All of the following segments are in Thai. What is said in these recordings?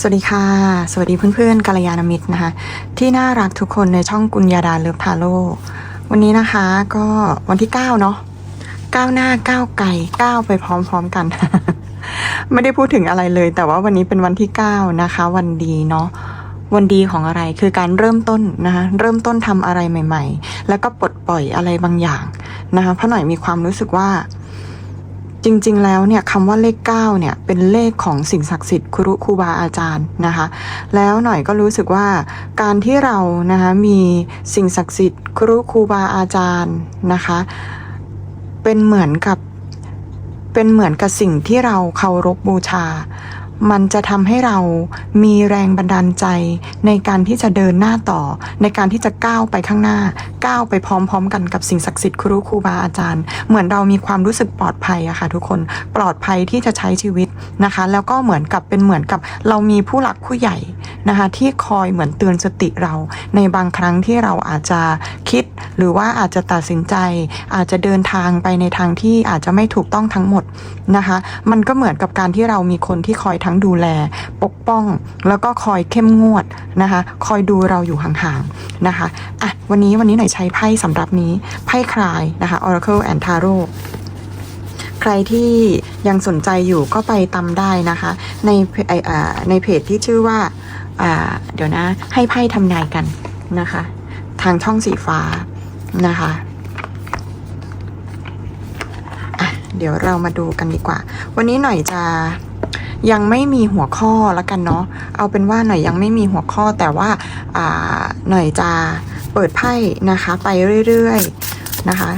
สวัสดีค่ะ สวัสดีเพื่อนๆกัลยาณมิตรนะคะ ที่น่ารักทุกคนในช่องกุญญาดาเลิฟทาโร่วันนี้นะคะก็วันที่ 9 เนาะก้าวหน้าก้าวไกลก้าวไปพร้อมๆกัน ไม่ได้พูดถึงอะไรเลย แต่ว่าวันนี้เป็นวันที่ 9 นะคะ วันดีเนาะวันดีของอะไรคือการเริ่มต้นนะคะเริ่มต้นทำอะไรใหม่ ๆ แล้วก็ปลดปล่อยอะไรบางอย่างนะคะเพราะหน่อยมีความรู้สึกว่า จริงๆ แล้วเนี่ยคำว่าเลข9เนี่ยเป็นเลขของสิ่งศักดิ์สิทธิ์ครุครูบาอาจารย์นะคะ แล้วหน่อยก็รู้สึกว่าการที่เรานะคะมีสิ่งศักดิ์สิทธิ์ครุครูบาอาจารย์นะคะ เป็นเหมือนกับเป็นเหมือนกับสิ่งที่เราเคารพบูชา มันจะทำให้เรามีแรงบันดาลใจในการที่จะเดินหน้าต่อ ในการที่จะก้าวไปข้างหน้า ก้าวไปพร้อม ๆ กันกับสิ่งศักดิ์สิทธิ์ครูครูบาอาจารย์ เหมือนเรามีความรู้สึกปลอดภัยอะค่ะทุกคนปลอดภัยที่จะใช้ชีวิตนะคะ แล้วก็เหมือนกับเป็นเหมือนกับเรามีผู้หลักผู้ใหญ่นะคะ ที่คอยเหมือนเตือนสติเรา ในบางครั้งที่เราอาจจะคิด หรือว่าอาจจะตัดสินใจ อาจจะเดินทางไปในทางที่อาจจะไม่ถูกต้องทั้งหมดนะคะ มันก็เหมือนกับการที่เรามีคนที่คอยทงดูแลปกป้อง แล้วก็คอยเข้มงวดนะคะ คอยดูเราอยู่ห่างๆนะคะอะวันนี้วันนี้หน่อยใช้ไพ่สำหรับนี้ไพ่คลายนะคะ Oracle and Tarot ใครที่ยังสนใจอยู่ก็ไปตาได้นะคะ ในไออ่าในเพจที่ชื่อว่าอ่าเดี๋ยวนะ ให้ไพ่ทำนายกันนะคะ ทางช่องสีฟ้านะคะอะเดี๋ยวเรามาดูกันดีกว่า วันนี้หน่อยจะ ยังไม่มีหัวข้อละกันเนาะเอาเป็นว่าหน่อยยังไม่มีหัวข้อแต่ว่าหน่อยจะเปิดไพ่นะคะ ไปเรื่อยๆนะคะ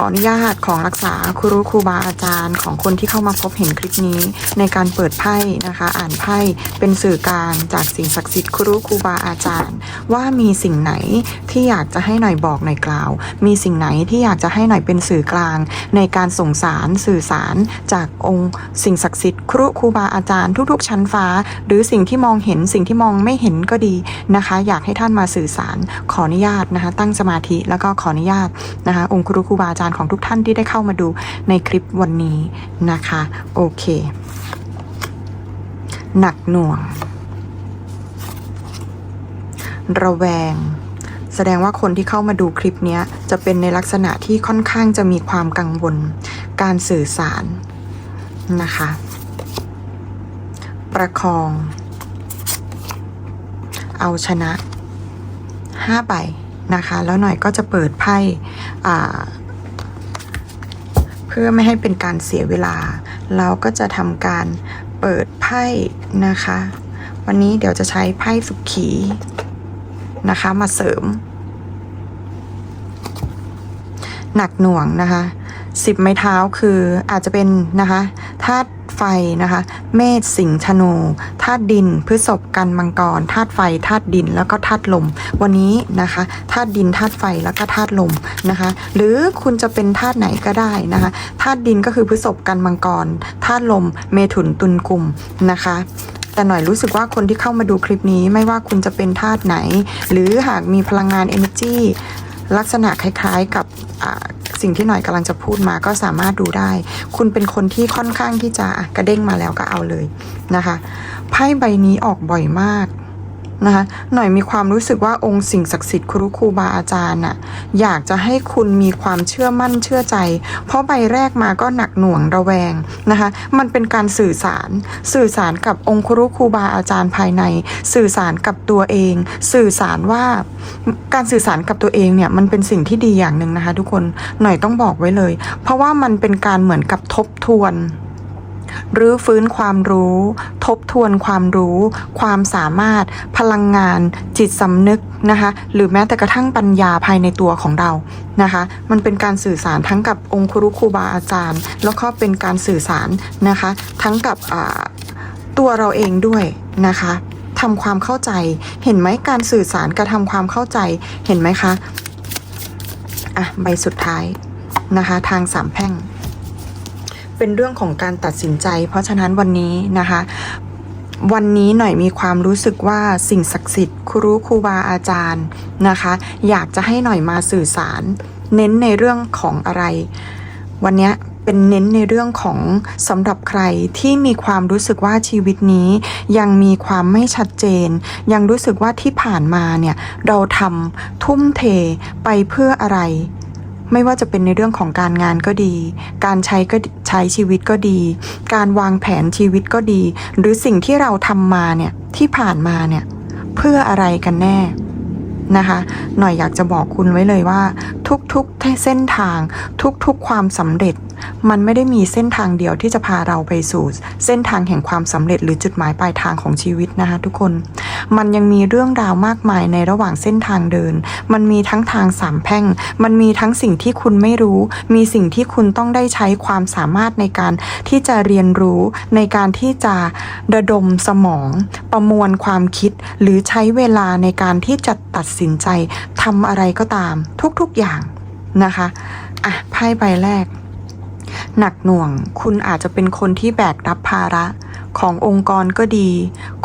ออนุญาตของรักษาครูครูบาอาจารย์ ของคนที่เข้ามาพบเห็นคลิปนี้ ในการเปิดไพ่นะคะ อ่านไพ่เป็นสื่อกลางจากสิ่งศักดิ์สิทธิ์ครูครูบาอาจารย์ ว่ามีสิ่งไหนที่อยากจะให้หน่อยบอกหน่อยกล่าว มีสิ่งไหนที่อยากจะให้หน่อยเป็นสื่อกลาง ในการส่งสารสื่อสารจากองค์ สิ่งศักดิ์สิทธิ์ครูครูบาอาจารย์ทุก ๆ ชั้นฟ้า หรือสิ่งที่มองเห็นสิ่งที่มองไม่เห็นก็ดีนะคะ อยากให้ท่านมาสื่อสารขออนุญาตนะคะ ตั้งสมาธิแล้วก็ขออนุญาตนะคะ องค์ครูครูบาอาจารย์ของทุกท่านที่ได้เข้ามาดูในคลิปวันนี้นะคะ โอเค หนักหน่วง ระแวง แสดงว่าคนที่เข้ามาดูคลิปนี้จะเป็นในลักษณะที่ค่อนข้างจะมีความกังวล การสื่อสารนะคะ ประคอง เอาชนะห้าใบนะคะ แล้วหน่อยก็จะเปิดไพ่อ่า เพื่อไม่ให้เป็นการเสียเวลา เราก็จะทำการเปิดไพ่นะคะ วันนี้เดี๋ยวจะใช้ไพ่สุขีนะคะ มาเสริม หนักหน่วงนะคะสิบไม้เท้าคืออาจจะเป็นนะคะธาตุ ไฟนะคะ เมษสิงห์ธนูธาตุดินพฤษภกันมังกรธาตุไฟธาตุดินแล้วก็ธาตุลม วันนี้นะคะธาตุดินธาตุไฟแล้วก็ธาตุลมนะคะ หรือคุณจะเป็นธาตุไหนก็ได้นะคะธาตุดินก็คือพฤษภกันมังกรธาตุลม เมถุนตุลกลุ่มนะคะแต่หน่อยรู้สึกว่าคนที่เข้ามาดูคลิปนี้ไม่ว่าคุณจะเป็นธาตุไหน หรือหากมีพลังงาน energy ลักษณะคล้ายๆกับ สิ่งที่หน่อยกำลังจะพูดมาก็สามารถดูได้ คุณเป็นคนที่ค่อนข้างที่จะอะกระเด้งมาแล้วก็เอาเลยนะคะไพ่ใบนี้ออกบ่อยมาก นะคะหน่อยมีความรู้สึกว่าองค์สิ่งศักดิ์สิทธิ์ครูครูบาอาจารย์น่ะอยากจะให้คุณมีความเชื่อมั่นเชื่อใจ เพราะใบแรกมาก็หนักหน่วงระแวงนะคะมันเป็นการสื่อสาร สื่อสารกับองค์ครูครูบาอาจารย์ภายใน สื่อสารกับตัวเอง สื่อสารว่าการสื่อสารกับตัวเองเนี่ยมันเป็นสิ่งที่ดีอย่างหนึ่งนะคะ ทุกคนหน่อยต้องบอกไว้เลย เพราะว่ามันเป็นการเหมือนกับทบทวน รือฟื้นความรู้ ทบทวนความรู้ ความสามารถ พลังงาน จิตสำนึกนะคะ หรือแม้แต่กระทั่งปัญญาภายในตัวของเรานะคะ มันเป็นการสื่อสารทั้งกับองค์ครูครูบาอาจารย์ แล้วก็เป็นการสื่อสารนะคะ ทั้งกับตัวเราเองด้วยนะคะทำความเข้าใจ เห็นไหมการสื่อสารกระทำความเข้าใจ เห็นไหมคะ อะ ใบสุดท้ายนะคะ ทางสามแพร่ง เป็นเรื่องของการตัดสินใจ เพราะฉะนั้นวันนี้นะคะ วันนี้หน่อยมีความรู้สึกว่าสิ่งศักดิ์สิทธิ์ครูครูบาอาจารย์นะคะ อยากจะให้หน่อยมาสื่อสาร เน้นในเรื่องของอะไร วันนี้เป็นเน้นในเรื่องของสำหรับใครที่มีความรู้สึกว่าชีวิตนี้ ยังมีความไม่ชัดเจน ยังรู้สึกว่าที่ผ่านมาเนี่ยเราทำทุ่มเทไปเพื่ออะไร ไม่ว่าจะเป็นในเรื่องของการงานก็ดี การใช้ก็ใช้ชีวิตก็ดี การวางแผนชีวิตก็ดี หรือสิ่งที่เราทำมาเนี่ยที่ผ่านมาเนี่ยเพื่ออะไรกันแน่นะคะ หน่อยอยากจะบอกคุณไว้เลยว่า ทุกๆเส้นทาง ทุกๆความสำเร็จ มันไม่ได้มีเส้นทางเดียวที่จะพาเราไปสู่ เส้นทางแห่งความสำเร็จหรือจุดหมายปลายทางของชีวิตนะคะทุกคน มันยังมีเรื่องราวมากมายในระหว่างเส้นทางเดิน มันมีทั้งทางสามแพ่ง มันมีทั้งสิ่งที่คุณไม่รู้ มีสิ่งที่คุณต้องได้ใช้ความสามารถในการที่จะเรียนรู้ในการที่จะระดมสมอง ประมวลความคิด หรือใช้เวลาในการที่จะตัดสินใจทำอะไรก็ตาม ทุกๆอย่างนะคะ อะไพ่ใบแรก หนักหน่วง คุณอาจจะเป็นคนที่แบกรับภาระขององค์กรก็ดี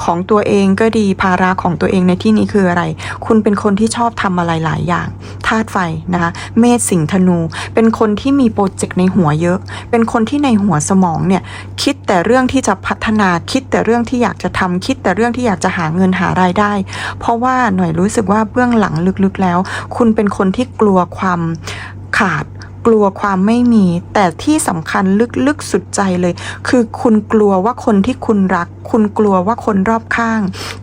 ของตัวเองก็ดีภาระของตัวเองในที่นี้คืออะไร คุณเป็นคนที่ชอบทำอะไรหลายอย่างธาตุไฟนะคะ เมษสิงธนู เป็นคนที่มีโปรเจกต์ในหัวเยอะ เป็นคนที่ในหัวสมองเนี่ยคิดแต่เรื่องที่จะพัฒนาคิดแต่เรื่องที่อยากจะทำคิดแต่เรื่องที่อยากจะหาเงินหารายได้ เพราะว่าหน่อยรู้สึกว่าเบื้องหลังลึกๆแล้ว คุณเป็นคนที่กลัวความขาด กลัวความไม่มี แต่ที่สำคัญลึกๆสุดใจเลย คือคุณกลัวว่าคนที่คุณรัก คุณกลัวว่าคนรอบข้าง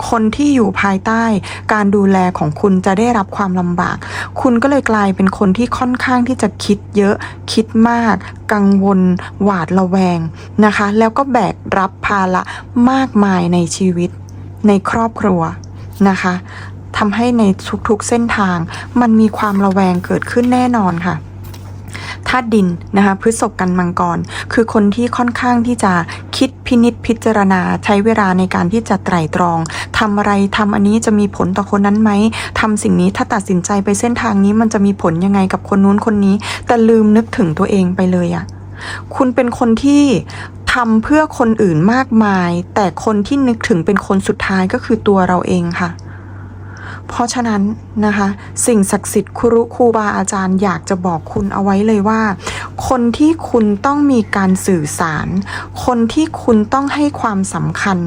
คนที่อยู่ภายใต้ การดูแลของคุณจะได้รับความลำบาก คุณก็เลยกลายเป็นคนที่ค่อนข้างที่จะคิดเยอะ คิดมาก กังวล หวาดระแวงนะคะ แล้วก็แบกรับภาระมากมายในชีวิต ในครอบครัวนะคะทำให้ในทุกๆเส้นทาง มันมีความระแวงเกิดขึ้นแน่นอนค่ะ ธาตุดินนะคะพฤษภกันมังกร คือคนที่ค่อนข้างที่จะคิดพินิษพิจารณาใช้เวลาในการที่จะไตร่ตรองทำอะไรทำอันนี้จะมีผลต่อคนนั้นไหมทำสิ่งนี้ถ้าตัดสินใจไปเส้นทางนี้มันจะมีผลยังไงกับคนนู้นคนนี้ แต่ลืมนึกถึงตัวเองไปเลยอะคุณเป็นคนที่ทำเพื่อคนอื่นมากมาย แต่คนที่นึกถึงเป็นคนสุดท้ายก็คือตัวเราเองค่ะ เพราะฉะนั้นนะคะ สิ่งศักดิ์สิทธิ์ครูครูบาอาจารย์อยากจะบอกคุณเอาไว้เลยว่า คนที่คุณต้องมีการสื่อสาร คนที่คุณต้องให้ความสำคัญ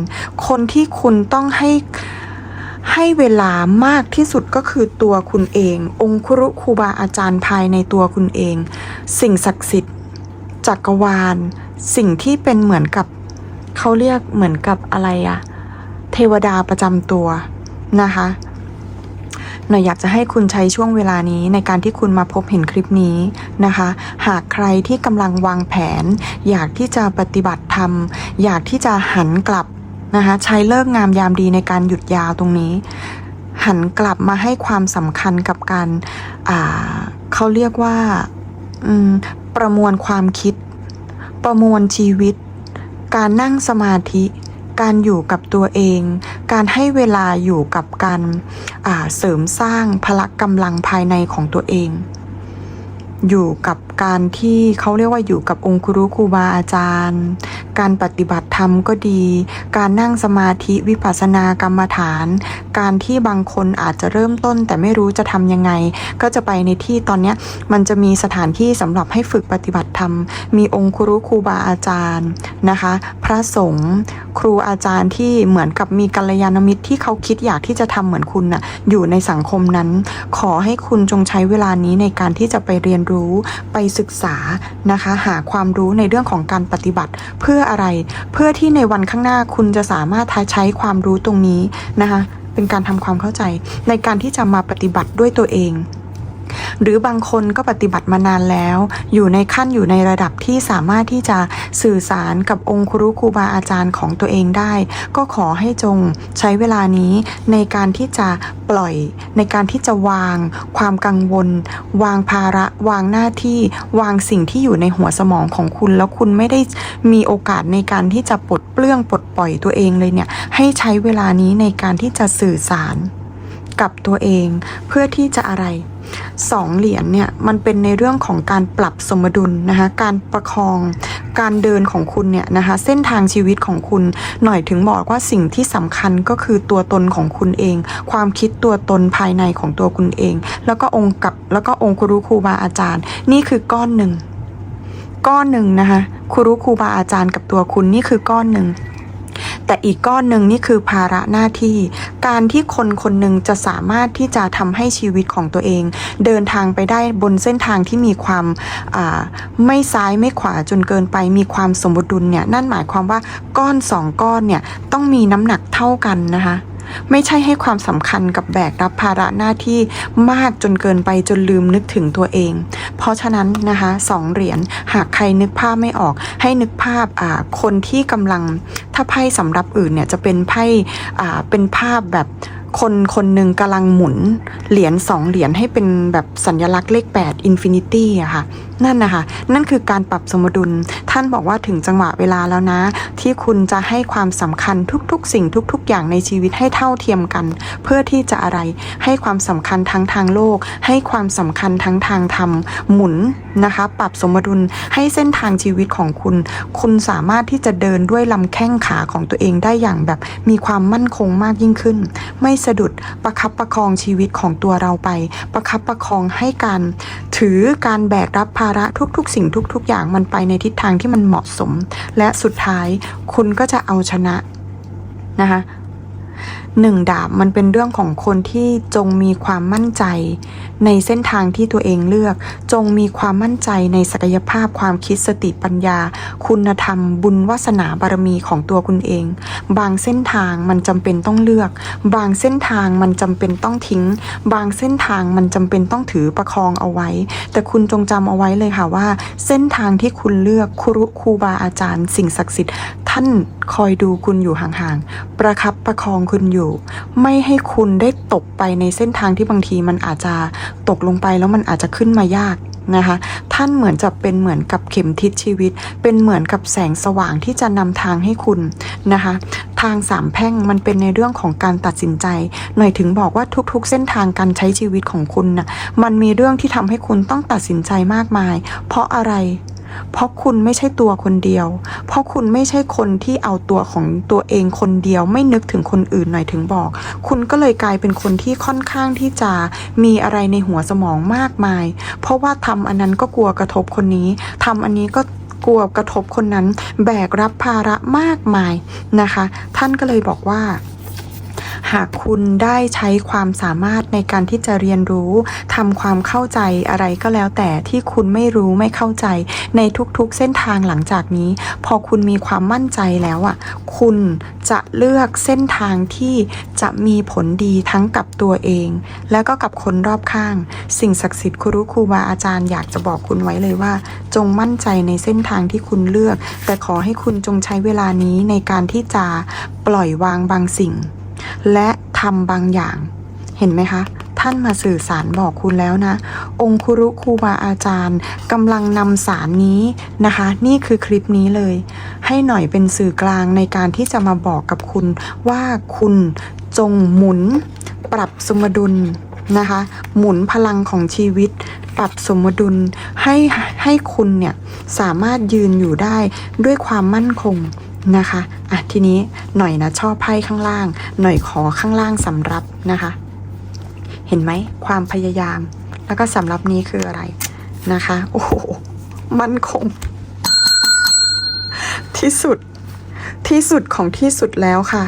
คนที่คุณต้องให้ให้เวลามากที่สุดก็คือตัวคุณเอง องค์ครุครูบาอาจารย์ภายในตัวคุณเอง สิ่งศักดิ์สิทธิ์จักรวาล สิ่งที่เป็นเหมือนกับเขาเรียกเหมือนกับอะไรอะเทวดาประจำตัวนะคะ หน่อยอยากจะให้คุณใช้ช่วงเวลานี้ในการที่คุณมาพบเห็นคลิปนี้นะคะ หากใครที่กำลังวางแผน อยากที่จะปฏิบัติธรรม อยากที่จะหันกลับนะคะใช้เลิกงามยามดีในการหยุดยาวตรงนี้ หันกลับมาให้ความสำคัญกับการเขาเรียกว่าประมวลความคิด ประมวลชีวิต การนั่งสมาธิ การอยู่กับตัวเอง การให้เวลาอยู่กับการ เสริมสร้างพละกำลังภายในของตัวเอง อยู่กับการที่เขาเรียกว่าอยู่กับองคุรุครูบาอาจารย์ การปฏิบัติธรรมก็ดี การนั่งสมาธิวิปัสสนากรรมฐาน การที่บางคนอาจจะเริ่มต้น แต่ไม่รู้จะทำยังไง ก็จะไปในที่ตอนนี้มันจะมีสถานที่สำหรับให้ฝึกปฏิบัติธรรม มีองคุรุครูบาอาจารย์นะคะ พระสงฆ์ครูอาจารย์ที่เหมือนกับมีกัลยาณมิตรที่เขาคิดอยากที่จะทำเหมือนคุณน่ะอยู่ในสังคมนั้น ขอให้คุณจงใช้เวลานี้ในการที่จะไปเรียนรู้ไปศึกษานะคะ หาความรู้ในเรื่องของการปฏิบัติ เพื่ออะไร เพื่อที่ในวันข้างหน้าคุณจะสามารถใช้ความรู้ตรงนี้นะคะเป็นการทำความเข้าใจในการที่จะมาปฏิบัติด้วยตัวเอง หรือบางคนก็ปฏิบัติมานานแล้ว อยู่ในขั้นอยู่ในระดับที่สามารถที่จะสื่อสารกับองค์ครูครูบาอาจารย์ของตัวเองได้ ก็ขอให้จงใช้เวลานี้ในการที่จะปล่อย ในการที่จะวาง ความกังวล วางภาระ วางหน้าที่ วางสิ่งที่อยู่ในหัวสมองของคุณ แล้วคุณไม่ได้มีโอกาสในการที่จะปลดเปลื้องปลดปล่อยตัวเองเลยเนี่ย ให้ใช้เวลานี้ในการที่จะสื่อสารกับตัวเองเพื่อที่จะอะไร สองเหรียญเนี่ยมันเป็นในเรื่องของการปรับสมดุลนะคะการประคองการเดินของคุณเนี่ยนะคะเส้นทางชีวิตของคุณหน่อยถึงบอกว่าสิ่งที่สำคัญก็คือตัวตนของคุณเอง ความคิดตัวตนภายในของตัวคุณเอง แล้วก็องค์กับแล้วก็องค์ครูครูบาอาจารย์ นี่คือก้อนหนึ่งก้อนหนึ่งนะคะครูรู้ครูบาอาจารย์กับตัวคุณนี่คือก้อนหนึ่ง แต่อีกก้อนหนึ่งนี่คือภาระหน้าที่ การที่คนคนหนึ่งจะสามารถที่จะทำให้ชีวิตของตัวเอง เดินทางไปได้บนเส้นทางที่มีความไม่ซ้ายไม่ขวาจนเกินไป มีความสมดุลเนี่ยนั่นหมายความว่าก้อนสองก้อนเนี่ยต้องมีน้ำหนักเท่ากันนะคะ ไม่ใช่ให้ความสำคัญกับแบกรับภาระหน้าที่มากจนเกินไปจนลืมนึกถึงตัวเอง เพราะฉะนั้นนะคะสองเหรียญหากใครนึกภาพไม่ออก ให้นึกภาพอ่าคนที่กำลังถ้าไพ่สำหรับอื่นเนี่ยจะเป็นไพ่อ่าเป็นภาพแบบ คนคนหนึ่งกำลังหมุนเหรียญสองเหรียญให้เป็นแบบสัญลักษณ์เลข8 Infinity อะค่ะ นั่นนะคะ นั่นคือการปรับสมดุล ท่านบอกว่าถึงจังหวะเวลาแล้วนะ ที่คุณจะให้ความสำคัญทุกๆ สิ่งทุก ๆ อย่างในชีวิตให้เท่าเทียมกัน เพื่อที่จะอะไรให้ความสำคัญทั้งทางโลก ให้ความสำคัญทั้งทางธรรมหมุนนะคะ ปรับสมดุลให้เส้นทางชีวิตของคุณ คุณสามารถที่จะเดินด้วยลำแข้งขาของตัวเองได้อย่างแบบมีความมั่นคงมากยิ่งขึ้น ไม่สะดุดประคับประคองชีวิตของตัวเราไป ประคับประคองให้การถือการแบกรับภาระทุกๆ สิ่งทุก ๆ อย่างมันไปในทิศทางที่มันเหมาะสม และสุดท้ายคุณก็จะเอาชนะนะคะ หนึ่งดาบมันเป็นเรื่องของคนที่จงมีความมั่นใจ ในเส้นทางที่ตัวเองเลือก จงมีความมั่นใจในศักยภาพความคิดสติปัญญา คุณธรรม บุญวาสนาบารมีของตัวคุณเอง บางเส้นทางมันจำเป็นต้องเลือก บางเส้นทางมันจำเป็นต้องทิ้ง บางเส้นทางมันจำเป็นต้องถือประคองเอาไว้ แต่คุณจงจำเอาไว้เลยค่ะว่า เส้นทางที่คุณเลือกครูครูบาอาจารย์ สิ่งศักดิ์สิทธิ์ท่านคอยดูคุณอยู่ห่างๆประคับประคองคุณอยู่ไม่ให้คุณได้ตกไปในเส้นทางที่บางทีมันอาจจะตกลงไปแล้วมันอาจจะขึ้นมายากนะคะ ท่านเหมือนจะเป็นเหมือนกับเข็มทิศชีวิต เป็นเหมือนกับแสงสว่างที่จะนำทางให้คุณนะคะ ทางสามแพร่งมันเป็นในเรื่องของการตัดสินใจ หน่อยถึงบอกว่าทุกๆ เส้นทางการใช้ชีวิตของคุณนะ่ะมันมีเรื่องที่ทำให้คุณต้องตัดสินใจมากมาย เพราะอะไร เพราะคุณไม่ใช่ตัวคนเดียว เพราะคุณไม่ใช่คนที่เอาตัวของตัวเองคนเดียว ไม่นึกถึงคนอื่นหน่อยถึงบอก คุณก็เลยกลายเป็นคนที่ค่อนข้างที่จะมีอะไรในหัวสมองมากมาย เพราะว่าทำอันนั้นก็กลัวกระทบคนนี้ทำอันนี้ก็กลัวกระทบคนนั้น แบกรับภาระมากมายนะคะ ท่านก็เลยบอกว่า หากคุณได้ใช้ความสามารถในการที่จะเรียนรู้ทำความเข้าใจอะไรก็แล้วแต่ที่คุณไม่รู้ไม่เข้าใจในทุกๆเส้นทางหลังจากนี้ พอคุณมีความมั่นใจแล้วอะคุณจะเลือกเส้นทางที่จะมีผลดีทั้งกับตัวเอง แล้วก็กับคนรอบข้าง สิ่งศักดิ์สิทธิ์ครูครูบาอาจารย์อยากจะบอกคุณไว้เลยว่า จงมั่นใจในเส้นทางที่คุณเลือก แต่ขอให้คุณจงใช้เวลานี้ในการที่จะปล่อยวางบางสิ่ง และทำบางอย่างเห็นไหมคะ ท่านมาสื่อสารบอกคุณแล้วนะ องคุรุครูบาอาจารย์กำลังนำสารนี้นะคะ นี่คือคลิปนี้เลย ให้หน่อยเป็นสื่อกลางในการที่จะมาบอกกับคุณว่าคุณจงหมุน ปรับสมดุลนะคะ หมุนพลังของชีวิต ปรับสมดุลให้ให้คุณเนี่ยสามารถยืนอยู่ได้ด้วยความมั่นคง นะคะอะทีนี้หน่อยนะชอบไพ่ข้างล่าง หน่อยขอข้างล่างสำรับนะคะ เห็นไหมความพยายาม แล้วก็สำรับนี้คืออะไรนะคะ โอ้โหมันคง ที่สุดที่สุดของที่สุดแล้วค่ะ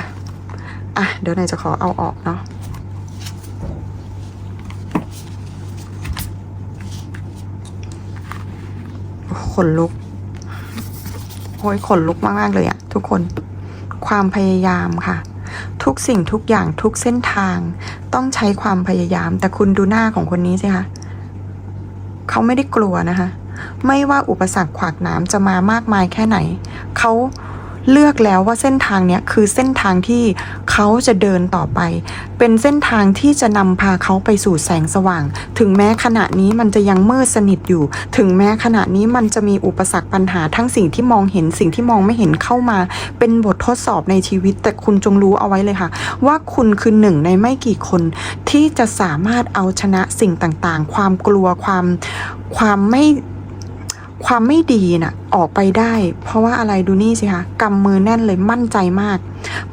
อะ เดี๋ยวนายจะขอเอาออกเนาะขนลุก โอ้ยขนลุกมาก ๆ เลยอะทุกคน ความพยายามค่ะ ทุกสิ่งทุกอย่างทุกเส้นทาง ต้องใช้ความพยายาม แต่คุณดูหน้าของคนนี้สิคะเขาไม่ได้กลัวนะคะ ไม่ว่าอุปสรรคขวากหน้ำจะมามากมายแค่ไหน เขา เลือกแล้วว่าเส้นทางเนี้ยคือเส้นทางที่เขาจะเดินต่อไป เป็นเส้นทางที่จะนำพาเขาไปสู่แสงสว่าง ถึงแม้ขณะนี้มันจะยังมืดสนิทอยู่ ถึงแม้ขณะนี้มันจะมีอุปสรรคปัญหาทั้งสิ่งที่มองเห็นสิ่งที่มองไม่เห็นเข้ามา เป็นบททดสอบในชีวิต แต่คุณจงรู้เอาไว้เลยค่ะ ว่าคุณคือหนึ่งในไม่กี่คน ที่จะสามารถเอาชนะสิ่งต่างๆ ความกลัวความความไม่ ความไม่ดีน่ะออกไปได้ เพราะว่าอะไรดูนี่สิคะกำมือแน่นเลยมั่นใจมาก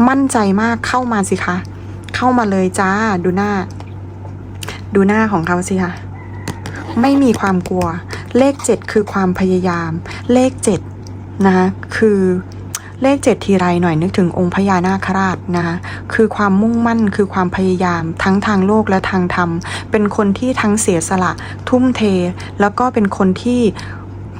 มั่นใจมากเข้ามาสิคะเข้ามาเลยจ้าดูหน้า ดูหน้าของเขาสิคะไม่มีความกลัว เลข7คือความพยายาม เลข7นะคะคือเลข7ทีไรหน่อยนึกถึงองค์พญานาคราชนะคะคือความมุ่งมั่นคือความพยายาม ทั้งทางโลกและทางธรรม เป็นคนที่ทั้งเสียสละ ทุ่มเท แล้วก็เป็นคนที่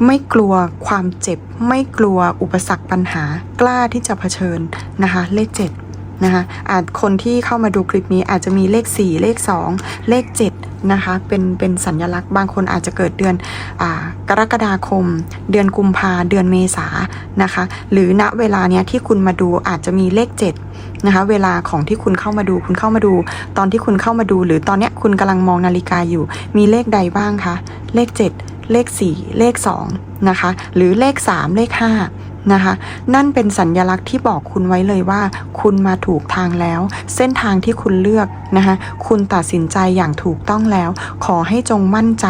ไม่กลัวความเจ็บ ไม่กลัวอุปสรรคปัญหากล้าที่จะเผชิญนะคะ เลข7นะคะอาจคนที่เข้ามาดูคลิปนี้อาจจะมีเลข 4 เลข 2 เลข 7 นะคะ เป็นเป็นสัญลักษณ์บางคนอาจจะเกิดเดือนอกรกฎาคม เดือนกุมภาเดือนเมษานะคะ หรือณเวลาเนี้ยที่คุณมาดูอาจจะมีเลข 7 นะคะ เวลาของที่คุณเข้ามาดู คุณเข้ามาดู ตอนที่คุณเข้ามาดู หรือตอนเนี้ยคุณกำลังมองนาฬิกาอยู่ มีเลขใดบ้างคะ เลข 7 เลข 4 เลข2นะคะ หรือเลข 3 เลข 5 นะคะ นั่นเป็นสัญญลักษณ์ที่บอกคุณไว้เลยว่า คุณมาถูกทางแล้ว เส้นทางที่คุณเลือกนะคะ คุณตัดสินใจอย่างถูกต้องแล้ว ขอให้จงมั่นใจ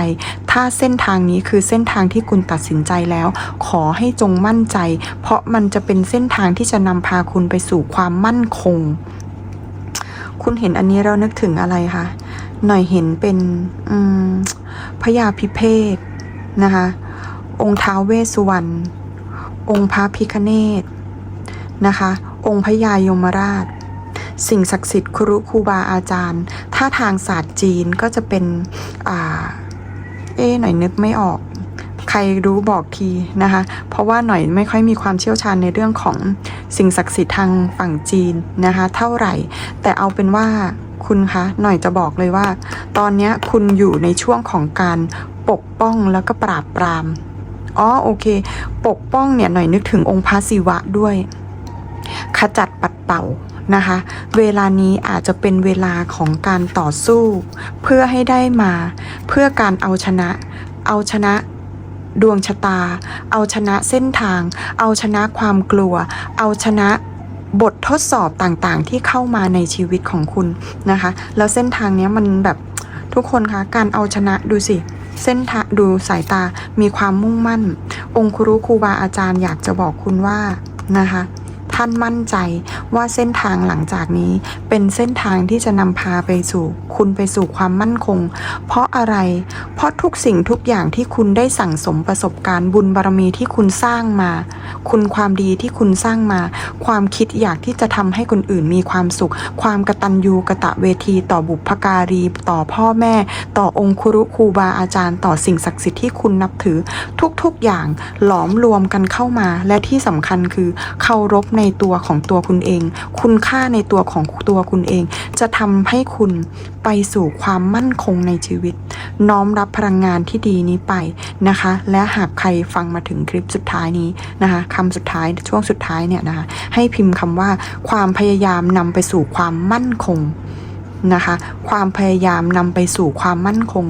ถ้าเส้นทางนี้คือเส้นทางที่คุณตัดสินใจแล้ว ขอให้จงมั่นใจ เพราะมันจะเป็นเส้นทางที่จะนำพาคุณไปสู่ความมั่นคง คุณเห็นอันนี้เรานึกถึงอะไรคะหน่อยเห็นเป็นพญาพิเภก นะคะ องค์ท้าวเวสสุวรรณ องค์พระพิคเนตนะคะ องค์พญายมราช สิ่งศักดิ์สิทธิ์ครุครูบาอาจารย์ ถ้าทางศาสตร์จีนก็จะเป็นอ่าเอ๊หน่อยนึกไม่ออก ใครรู้บอกทีนะคะ เพราะว่าหน่อยไม่ค่อยมีความเชี่ยวชาญในเรื่องของสิ่งศักดิ์สิทธิ์ทางฝั่งจีนนะคะ เท่าไหร่ แต่เอาเป็นว่าคุณคะหน่อยจะบอกเลยว่า ตอนนี้คุณอยู่ในช่วงของการ ปกป้องแล้วก็ปราบปราม อ๋อโอเค ปกป้องเนี่ยหน่อยนึกถึงองค์พระศิวะด้วย ขจัดปัดเป่านะคะ เวลานี้อาจจะเป็นเวลาของการต่อสู้ เพื่อให้ได้มา เพื่อการเอาชนะ เอาชนะดวงชะตา เอาชนะเส้นทาง เอาชนะความกลัว เอาชนะบททดสอบต่างๆ ที่เข้ามาในชีวิตของคุณนะคะ แล้วเส้นทางเนี้ยมันแบบทุกคนคะ การเอาชนะดูสิ เส้นทางดูสายตามีความมุ่งมั่น องค์ครูครูบาอาจารย์อยากจะบอกคุณว่านะคะ ท่านมั่นใจว่าเส้นทางหลังจากนี้ เป็นเส้นทางที่จะนำพาไปสู่คุณไปสู่ความมั่นคง เพราะอะไร เพราะทุกสิ่งทุกอย่างที่คุณได้สั่งสมประสบการณ์บุญบารมีที่คุณสร้างมา คุณความดีที่คุณสร้างมา ความคิดอยากที่จะทำให้คนอื่นมีความสุข ความกตัญญูกะตะเวที ต่อบุพการี ต่อพ่อแม่ ต่อองค์ครุครูบาอาจารย์ ต่อสิ่งศักดิ์สิทธิ์ที่คุณนับถือ ทุกๆอย่างหลอมรวมกันเข้ามา และที่สำคัญคือเคารพในในตัวของตัวคุณเอง คุณค่าในตัวของตัวคุณเอง จะทำให้คุณไปสู่ความมั่นคงในชีวิต น้อมรับพลังงานที่ดีนี้ไปนะคะ และหากใครฟังมาถึงคลิปสุดท้ายนี้นะคะคำสุดท้ายช่วงสุดท้ายเนี่ยนะคะให้พิมพ์คำว่าความพยายามนำไปสู่ความมั่นคง นะคะ ความพยายามนำไปสู่ความมั่นคง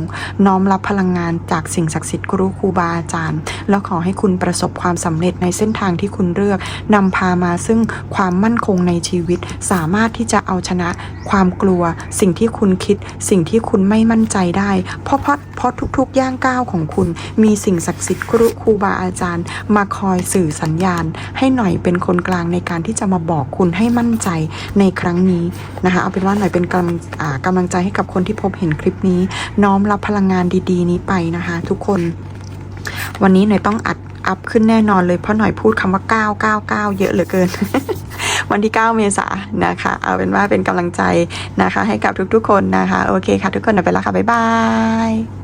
น้อมรับพลังงานจากสิ่งศักดิ์สิทธิ์ครูครูบาอาจารย์ แล้วขอให้คุณประสบความสำเร็จในเส้นทางที่คุณเลือกนำพามาซึ่งความมั่นคงในชีวิต สามารถที่จะเอาชนะ ความกลัว สิ่งที่คุณคิด สิ่งที่คุณไม่มั่นใจได้ เพราะเพราะเพราะทุกๆย่างก้าวของคุณ มีสิ่งศักดิ์สิทธิ์ครูครูบาอาจารย์ มาคอยสื่อสัญญาณ ให้หน่อยเป็นคนกลางในการที่จะมาบอกคุณให้มั่นใจในครั้งนี้นะคะเอาเป็นว่าหน่อยเป็นกำลังกำลังใจให้กับคนที่พบเห็นคลิปนี้ น้อมรับพลังงานดีๆ นี้ไปนะคะ ทุกคน วันนี้หน่อยต้องอัดอัพขึ้นแน่นอนเลยเพราะหน่อยพูดคำว่า 999 เยอะเหลือเกิน วันที่ 9 เมษายนนะคะ เอาเป็นว่าเป็นกำลังใจนะคะ ให้กับทุกๆคนนะคะ โอเคค่ะ ทุกคนหน่อยไปแล้วค่ะ บ๊ายบาย